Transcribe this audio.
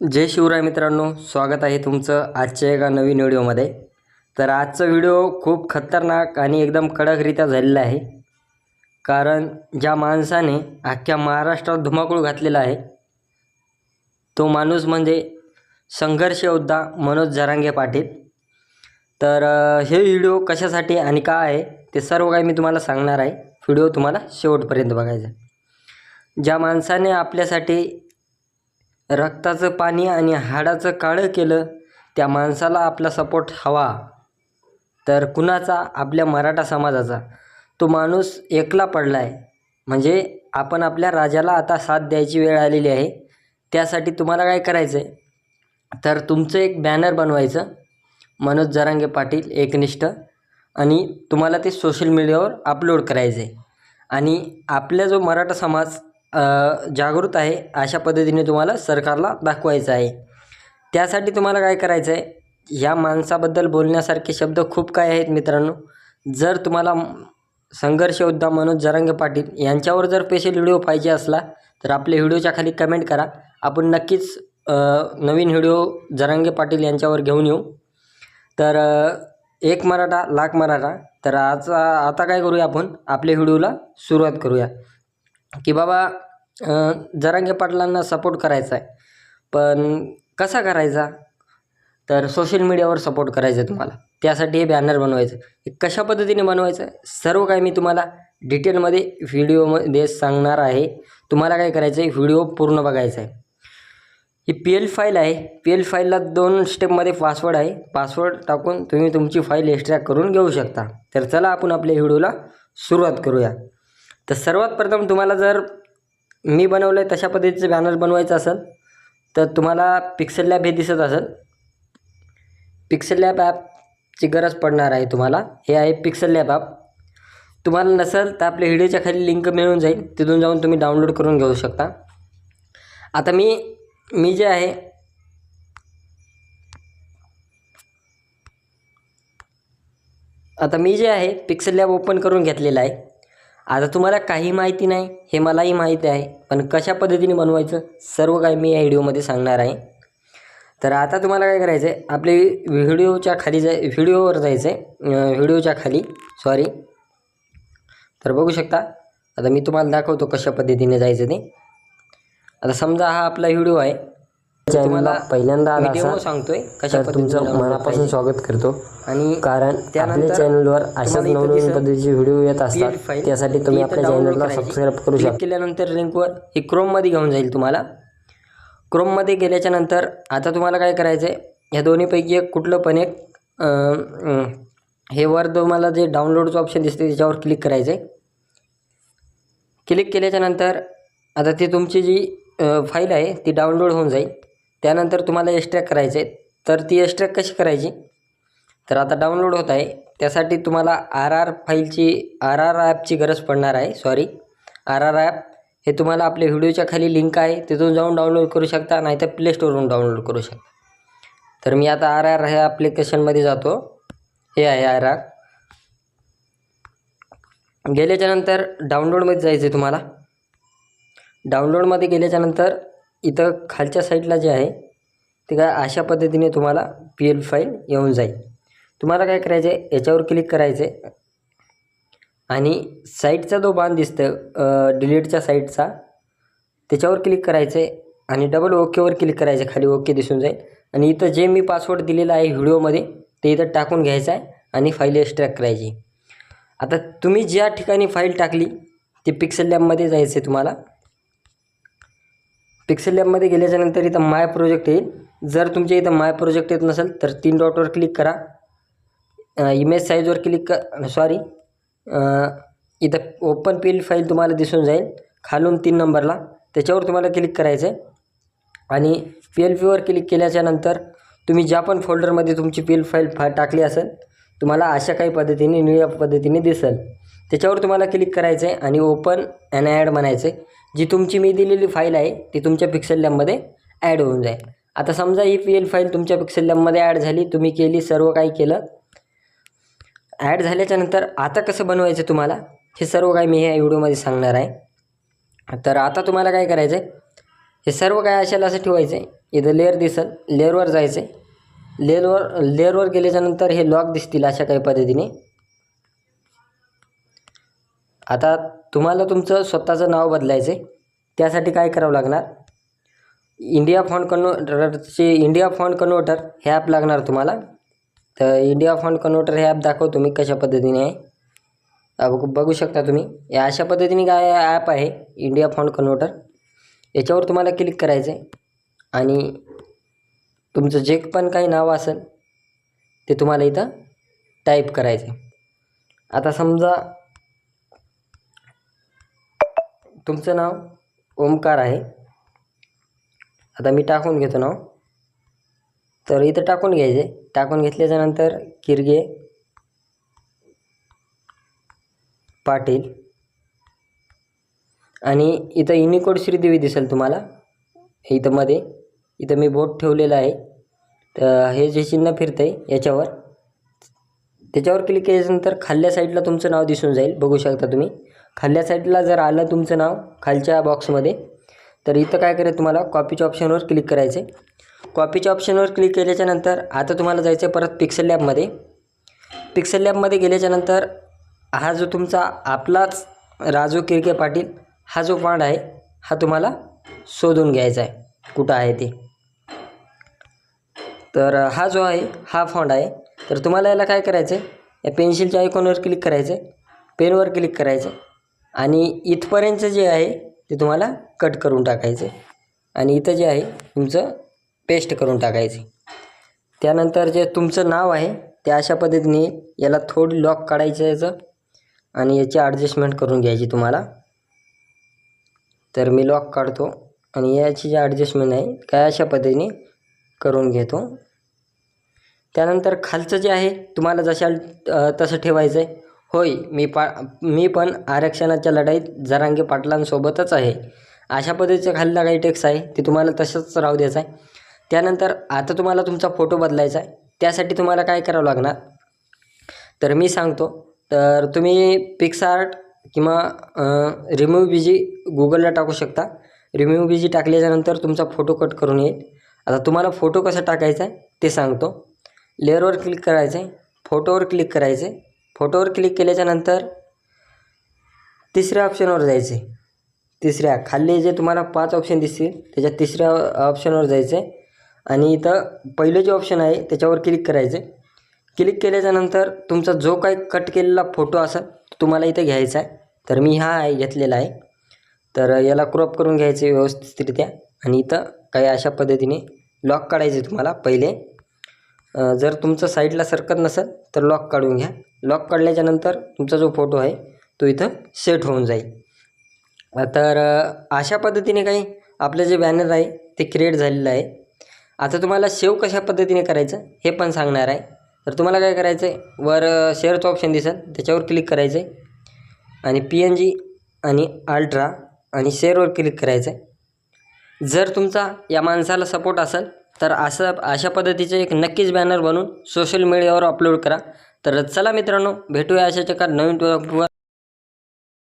जय शिवराय मित्रांनो स्वागत आहे तुमचं आजच्या एका नवीन व्हिडिओमध्ये. तर आजचा व्हिडिओ खूप खतरनाक आणि एकदम कडकरित्या झालेला आहे. कारण ज्या माणसाने अख्ख्या महाराष्ट्रात धुमाकूळ घातलेला आहे तो माणूस म्हणजे संघर्ष योद्धा मनोज जरांगे पाटील. तर हे व्हिडिओ कशासाठी आणि का आहे ते सर्व काही मी तुम्हाला सांगणार आहे. व्हिडिओ तुम्हाला शेवटपर्यंत बघायचा ज्या माणसाने आपल्यासाठी रक्ताचं पाणी आणि हाडाचं काळं केलं त्या माणसाला आपला सपोर्ट हवा. तर कुणाचा? आपल्या मराठा समाजाचा. तो माणूस एकला पडला आहे म्हणजे आपण आपल्या राजाला आता साथ द्यायची वेळ आलेली आहे. त्यासाठी तुम्हाला काय करायचं आहे तर तुमचं एक बॅनर बनवायचं. मनोज जरांगे पाटील एकनिष्ठ. आणि तुम्हाला ते सोशल मीडियावर अपलोड करायचं आहे आणि आपला जो मराठा समाज जागृत आहे अशा पद्धतीने तुम्हाला सरकारला दाखवायचं आहे. त्यासाठी तुम्हाला काय करायचं आहे? ह्या माणसाबद्दल बोलण्यासारखे शब्द खूप काय आहेत मित्रांनो. जर तुम्हाला संघर्ष योद्धा मनोज जरांगे पाटील यांच्यावर जर स्पेशल व्हिडिओ पाहिजे असला तर आपल्या व्हिडिओच्या खाली कमेंट करा. आपण नक्कीच नवीन व्हिडिओ जरांगे पाटील यांच्यावर घेऊन येऊ. तर एक मराठा लाख मराठा. तर आज आता काय करूया आपण? आपल्या व्हिडिओला सुरुवात करूया. की बाबा जरांगे पाटलांना सपोर्ट करायचा आहे पण कसा करायचा? तर सोशल मीडियावर सपोर्ट करायचं आहे तुम्हाला. त्यासाठी हे बॅनर बनवायचं. हे कशा पद्धतीने बनवायचं? आहे सर्व काही मी तुम्हाला डिटेलमध्ये व्हिडिओमध्ये सांगणार आहे. तुम्हाला काय करायचं आहे व्हिडिओ पूर्ण बघायचा आहे ही पी एल फाईल आहे. पी एल फाईलला दोन स्टेपमध्ये पासवर्ड आहे. पासवर्ड टाकून तुम्ही तुमची फाईल एक्स्ट्रॅक्ट करून घेऊ शकता. तर चला आपण आपल्या व्हिडिओला सुरुवात करूया. तर सर्वात प्रथम तुम्हाला जर मी बनवलं आहे तशा पद्धतीचं बॅनर बनवायचं असेल तर तुम्हाला पिक्सल लॅब हे दिसत असेल. पिक्सल लॅब ॲपची गरज पडणार आहे तुम्हाला. हे आहे पिक्सल लॅब ॲप तुम्हाला नसेल तर आपल्या व्हिडिओच्या खाली लिंक मिळून जाईल. तिथून जाऊन तुम्ही डाउनलोड करून घेऊ शकता. आता मी मी जे आहे आता मी जे आहे पिक्सल लॅब ओपन करून घेतलेलं आहे. आता तुम्हाला काही माहिती नाही हे मलाही माहिती आहे पण कशा पद्धतीने बनवायचं सर्व काही मी या व्हिडिओमध्ये सांगणार आहे. तर आता तुम्हाला काय करायचं आहे आपले व्हिडिओच्या खाली जाय व्हिडिओवर जायचं आहे व्हिडिओच्या खाली सॉरी तर बघू शकता आता मी तुम्हाला दाखवतो कशा पद्धतीने जायचं ते. आता समजा हा आपला व्हिडिओ आहे तुम्हाला पहिल्यांदा आला डेमो असाल सांगतोय कशा तर तुमचं पद्धतीने मनापासून स्वागत करतो. आणि कारण त्यानंतर आपल्या चॅनलवर अशाच तुम्हाला इथं नवनवीन दिसेल पद्धतीचे व्हिडिओ येत असतात. त्यासाठी तुम्ही ती इथं आपल्या download चॅनलला करायची. सबस्क्राईब करू शकता. केल्यानंतर लिंकवर हे क्रोममध्ये घेऊन जाईल तुम्हाला. क्रोममध्ये गेल्याच्यानंतर आता तुम्हाला काय करायचं आहे ह्या दोन्हीपैकी एक कुठलं पण एक अं, अं, हे वर तुम्हाला जे डाउनलोडचं ऑप्शन दिसते त्याच्यावर क्लिक करायचं आहे क्लिक केल्याच्यानंतर आता ती तुमची जी फाईल आहे ती डाउनलोड होऊन जाईल. त्यानंतर तुम्हाला एक्स्ट्रॅक्ट करायचं आहे तर ती एक्स्ट्रॅक्ट कशी करायची? तर आता डाउनलोड होत आहे. त्यासाठी तुम्हाला आर आर फाईलची आर आर ॲपची गरज पडणार आहे. सॉरी आर आर ॲप हे तुम्हाला आपल्या व्हिडिओच्या खाली लिंक आहे. तिथून जाऊन डाउनलोड करू शकता नाहीतर प्ले स्टोरवरून डाउनलोड करू शकता. तर मी आता आर आर ह्या ॲप्लिकेशनमध्ये जातो. हे आहे आर आर गेल्याच्यानंतर डाउनलोडमध्ये जायचं आहे तुम्हाला. डाउनलोडमध्ये गेल्याच्यानंतर इथं खालच्या साईडला जे आहे ते काय अशा पद्धतीने तुम्हाला पी एल फाईल येऊन जाईल. तुम्हाला काय करायचं आहे याच्यावर क्लिक करायचं आहे आणि साईटचा जो बाण दिसतं डिलीटच्या साईटचा त्याच्यावर क्लिक करायचं आहे आणि डबल ओकेवर क्लिक करायचं खाली ओके दिसून जाईल. आणि इथं जे मी पासवर्ड दिलेला आहे व्हिडिओमध्ये ते इथं टाकून घ्यायचं आहे आणि फाईल एक्स्ट्रॅक्ट करायची. आता तुम्ही ज्या ठिकाणी फाईल टाकली ते पिक्सल लॅबमध्ये जायचं आहे तुम्हाला. पिक्सल लॅबमध्ये गेल्याच्यानंतर इथं माय प्रोजेक्ट येईल. जर तुमच्या इथं माय प्रोजेक्ट येत नसेल तर तीन डॉटवर क्लिक करा. इमेज साईजवर क्लिक क सॉरी इथं ओपन पील फाईल तुम्हाला दिसून जाईल. खालून तीन नंबरला त्याच्यावर तुम्हाला क्लिक करायचं आहे आणि पी एल पीवर क्लिक केल्याच्यानंतर तुम्ही ज्या पण फोल्डरमध्ये तुमची पी एल फाईल फा टाकली असेल तुम्हाला अशा काही पद्धतीने निळ्या पद्धतीने दिसेल. त्याच्यावर तुम्हाला क्लिक करायचं आहे आणि ओपन अँड ॲड म्हणायचं आहे जी तुमची मी दिलेली फाईल आहे ती तुमच्या पिक्सेल लॅबमध्ये ॲड होऊन जाईल. आता समजा ही पी एल फाईल तुमच्या पिक्सेल लॅबमध्ये ॲड झाली तुम्ही केली सर्व काही केलं. ॲड झाल्याच्यानंतर आता कसं बनवायचं तुम्हाला? हे सर्व काही मी ह्या व्हिडिओमध्ये सांगणार आहे. तर आता तुम्हाला काय करायचं आहे हे सर्व काय अशाला असं ठेवायचं आहे इथं लेअर दिसल लेअरवर जायचं आहे लेअरवर लेअरवर गेल्याच्यानंतर हे लॉक दिसतील अशा काही पद्धतीने. आता तुम्हाला तुमचं स्वतःचं नाव बदलायचं आहे त्यासाठी काय करावं लागणार? इंडिया फॉन्ट कन्व्हर्टरचे इंडिया फॉन्ट कन्व्हर्टर हे ॲप लागणार तुम्हाला. तर इंडिया फॉन्ट कन्व्हर्टर हे ॲप दाखवतो मी कशा पद्धतीने आहे. बघू बघू शकता तुम्ही. या अशा पद्धतीने काय ॲप आहे इंडिया फॉन्ट कन्व्हर्टर याच्यावर तुम्हाला क्लिक करायचं आहे आणि तुमचं जे पण काही नाव असेल ते तुम्हाला इथं टाईप करायचं आहे आता समजा तुमचं नाव? ओमकार आहे. आता मी टाकून घेतो नाव. तर इथं टाकून घ्यायचे. टाकून घेतल्याच्यानंतर किरगे पाटील आणि इथं युनिकोड श्रीदेवी दिसेल तुम्हाला. इथं मध्ये. इथं मी बोट ठेवलेलं आहे. तर हे जे चिन्ह फिरतं आहे याच्यावर. त्याच्यावर क्लिक केल्यानंतर खाल्ल्या साईडला तुमचं नाव दिसून जाईल. बघू शकता तुम्ही. खाल्ल्या साईडला जर आलं तुमचं नाव खालच्या बॉक्समध्ये तर इथं काय करायचं तुम्हाला कॉपीच्या ऑप्शनवर क्लिक करायचे कॉपीच्या ऑप्शनवर क्लिक केल्याच्यानंतर आता तुम्हाला जायचं आहे परत पिक्सल लॅबमध्ये पिक्सल लॅबमध्ये गेल्याच्यानंतर हा जो तुमचा आपलाच राजू किरके पाटील हा जो फॉन्ट आहे हा तुम्हाला शोधून घ्यायचा आहे कुठं आहे ते? तर हा जो आहे हा फॉन्ट आहे. तर तुम्हाला याला काय करायचं आहे या पेन्सिलच्या आयकॉनवर क्लिक करायचं आहे पेनवर क्लिक करायचं आहे आणि इथपर्यंतचं जे आहे ते तुम्हाला कट करून टाकायचं. आहे आणि इथं जे आहे तुमचं पेस्ट करून टाकायचे. त्यानंतर जे तुमचं नाव आहे ते अशा पद्धतीने याला थोडी लॉक काढायचं याचं. आणि याची ॲडजस्टमेंट करून घ्यायची तुम्हाला. तर मी लॉक काढतो आणि याची जी ॲडजस्टमेंट आहे काय अशा पद्धतीने करून घेतो. त्यानंतर खालचं जे आहे तुम्हाला जशा तसं ठेवायचं आहे होय मी पा मी पण आरक्षणाच्या लढाईत जरांगे पाटलांसोबतच आहे. अशा पद्धतीचं खालला काही टेक्स आहे ते तुम्हाला तसंच राहू द्यायचं आहे. त्यानंतर आता तुम्हाला तुमचा फोटो बदलायचा आहे. त्यासाठी तुम्हाला काय करावं लागणार? तर मी सांगतो तर तुम्ही पिक्सआर्ट किंवा रिमूव्ह बीजी गुगलला टाकू शकता. रिमूव्ह बीजी टाकल्याच्यानंतर तुमचा फोटो कट करून येईल. आता तुम्हाला फोटो कसा टाकायचा आहे ते सांगतो. लेअरवर क्लिक करायचं आहे. फोटोवर क्लिक करायचं आहे. फोटोवर क्लिक केल्याच्यानंतर तिसऱ्या ऑप्शनवर जायचे तिसऱ्या खाली जे तुम्हाला पाच ऑप्शन दिसतील त्याच्या तिसऱ्या ऑप्शनवर जायचं आहे आणि इथं पहिलं जे ऑप्शन आहे त्याच्यावर क्लिक करायचं आहे क्लिक केल्याच्यानंतर तुमचा जो काही कट केलेला फोटो असेल तो तुम्हाला इथं घ्यायचा आहे. तर मी हा आहे घेतलेला आहे. तर याला क्रॉप करून घ्यायचे व्यवस्थितरित्या. आणि इथं काही अशा पद्धतीने लॉक काढायचे तुम्हाला. पहिले जर तुमचं साईडला सरकत नसेल तर लॉक काढून घ्या. लॉक काढल्याच्यानंतर तुमचा जो फोटो आहे तो इथं सेट होऊन जाईल. तर अशा पद्धतीने काही आपलं जे बॅनर आहे ते क्रिएट झालेलं आहे. आता तुम्हाला सेव्ह कशा पद्धतीने करायचं हे पण सांगणार आहे. तर तुम्हाला काय करायचं आहे वर शेअरचं ऑप्शन दिसेल त्याच्यावर क्लिक करायचं आहे आणि पी एन जी आणि अल्ट्रा आणि शेअरवर क्लिक करायचं आहे जर तुमचा या माणसाला सपोर्ट असेल तर असं अशा पद्धतीचं एक नक्कीच बॅनर बनवून सोशल मीडियावर अपलोड करा. तर चला मित्रांनो भेटूया अशाच एका नवीन टॉपिकवर